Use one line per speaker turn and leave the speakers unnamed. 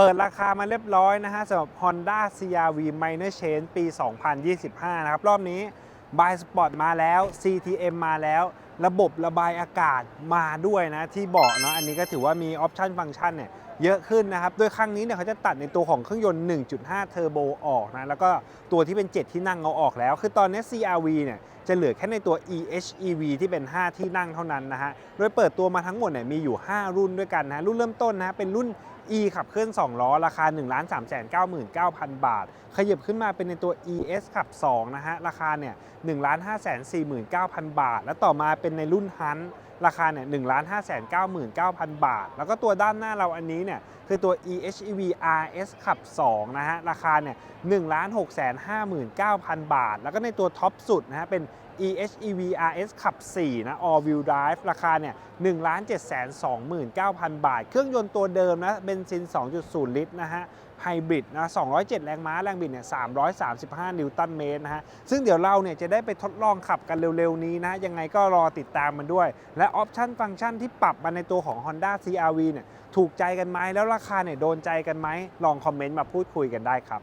เปิดราคามาเรียบร้อยนะฮะสำหรับ Honda CRV Minor Change ปี 2025 นะครับ รอบนี้ b y Sport มาแล้ว CTM มาแล้ว ระบบระบายอากาศมาด้วยนะ ที่เบาะเนาะอันนี้ก็ถือว่ามีออปชันฟังก์ชันเนี่ยเยอะขึ้นนะครับโดยครั้งนี้เนี่ยเขาจะตัดในตัวของเครื่องยนต์ 1.5 เทอร์โบออกนะ แล้วก็ตัวที่เป็น 7 ที่นั่งเอาออกแล้ว คือตอนนี้ CRV เนี่ยจะเหลือแค่ในตัว EHEV ที่เป็น 5 ที่นั่งเท่านั้นนะฮะ โดยเปิดตัวมาทั้งหมดเนี่ยมีอยู่ 5 รุ่นด้วยกันนะ รุ่นเริ่มต้นนะเป็นรุ่น E ขับเคลื่อน2ล้อ ราคา 1 3 9 9 9 0 0 บาท ขยับขึ้นมาเป็นในตัว ES ขับ2นะฮะ ราคาเนี่ย1 5 4 9 0 0 0 บาท แล้วต่อมาเป็นในรุ่นฮันราคาเนี่ย1 5 9 9 0 0 0บาท แล้วก็ตัวด้านหน้าเราอันนี้เนี่ย คือตัว EHEV RS ขับ 2 นะฮะ ราคาเนี่ย1 6 5 9 0 0 บาท แล้วก็ในตัวท็อปสุดนะฮะ เป็น EHEV RS ขับ 4 นะ All Wheel Drive ราคาเนี่ย1 7 2 9 0 0 0 บาท เครื่องยนต์ตัวเดิมนะเบนซิน 2.0 ลิตรนะฮะไฮบริดนะ 207 แรงม้า แรงบิดเนี่ย 335 นิวตันเมตรนะฮะ ซึ่งเดี๋ยวเราเนี่ยจะได้ไปทดลองขับกันเร็วๆ นี้นะ ยังไงก็รอติดตามมันด้วย และออปชันฟังก์ชันที่ปรับมาในตัวของ Honda CRV เนี่ย ถูกใจกันไหมแล้วราคาเนี่ยโดนใจกันไหมลองคอมเมนต์มาพูดคุยกันได้ครับ